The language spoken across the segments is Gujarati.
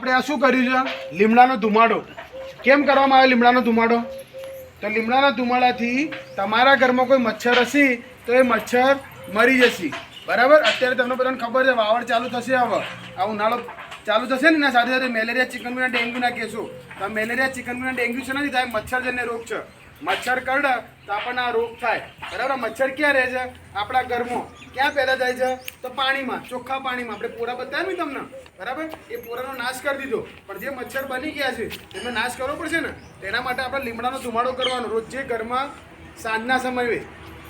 આપણે આ શું કર્યું છે? લીમડાનો ધુમાડો. કેમ કરવામાં આવે લીમડાનો ધુમાડો? તો લીમડાના ધુમાડાથી તમારા ઘરમાં કોઈ મચ્છર હશે તો એ મચ્છર મરી જશે. બરાબર? અત્યારે તમને બધાને ખબર છે વાવડ ચાલુ થશે હવે. આ ઉનાળો ચાલુ થશે ને સાથે સાથે મેલેરિયા, ચિકનગુના ડેન્ગ્યુના કેસો. તો મેલેરિયા, ચિકનગુના ડેન્ગ્યુ છે નથી થાય? મચ્છરજન્ય રોગ છે. મચ્છર કરડે તો આપણને આ રોગ થાય. બરાબર? મચ્છર ક્યાં રહે છે? આપણા ઘરમાં. ક્યાં પેદા થાય છે? તો પાણીમાં, ચોખ્ખા પાણીમાં. આપણે પોરા બતાવ્યા તમને? બરાબર? એ પોરાનો નાશ કરી દીધો. પણ જે મચ્છર બની ગયા છે એનો નાશ કરવો પડશે ને? તેના માટે આપણે લીમડાનો ધુમાડો કરવાનો. રોજ જે ઘરમાં સાંજના સમયે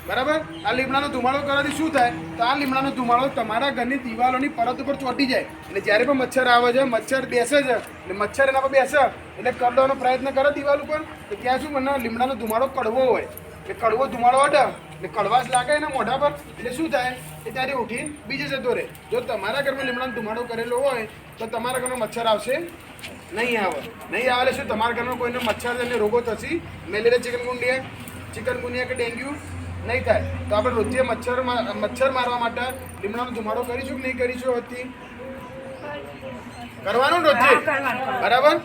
બરાબર? આ લીમડાનો ધુમાડો કરવાથી શું થાય? તો આ લીમડાનો ધુમાડો તમારા ઘરની દિવાલોની પરત ઉપર ચોંટી જાય. એટલે જ્યારે પણ મચ્છર આવે છે, મચ્છર બેસે છે, એટલે મચ્છર એના પર બેસે. એટલે કરડવાનો પ્રયત્ન કરે દિવાલ ઉપર. તો ત્યાં શું મને લીમડાનો ધુમાડો કડવો હોય. એટલે કડવો ધુમાડો અડે એટલે કડવાશ લાગે એના મોઢા પર. એટલે શું થાય? એ ત્યારે ઉઠીને બીજે જતો રહે. જો તમારા ઘરમાં લીમડાનો ધુમાડો કરેલો હોય, તો તમારા ઘરમાં મચ્છર આવશે નહીં આવે. નહીં આવે એટલે શું? તમારા ઘરમાં કોઈને મચ્છર અને રોગો થશે? મેલેરિયા ચિકનગુનિયા ચિકનગુનિયા કે ડેન્ગ્યુ? નહીં થાય. તો આપણે રોજે મચ્છર મચ્છર મારવા માટે લીમડાનો ધુમાડો કરીશું કે નહીં કરીશું હતી કરવાનું રોજે? બરાબર?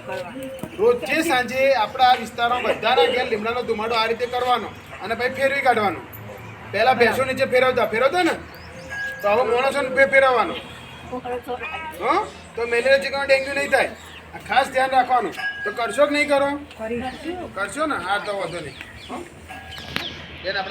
રોજે સાંજે આપણા આ વિસ્તારમાં બધાના ઘેર લીમડાનો ધુમાડો આ રીતે કરવાનો અને પછી ફેરવી કાઢવાનો. પહેલાં ભેંસો નીચે ફેરવતા. ફેરવતા ને? તો હવે માણસોને ફેરવવાનો. હં? તો મેલેરિયા ચિકન ડેન્ગ્યુ નહીં થાય. ખાસ ધ્યાન રાખવાનું. તો કરશો કે નહીં કરો? કરશો ને? હા તો વાંધો નહીં. હં? બેન આપણે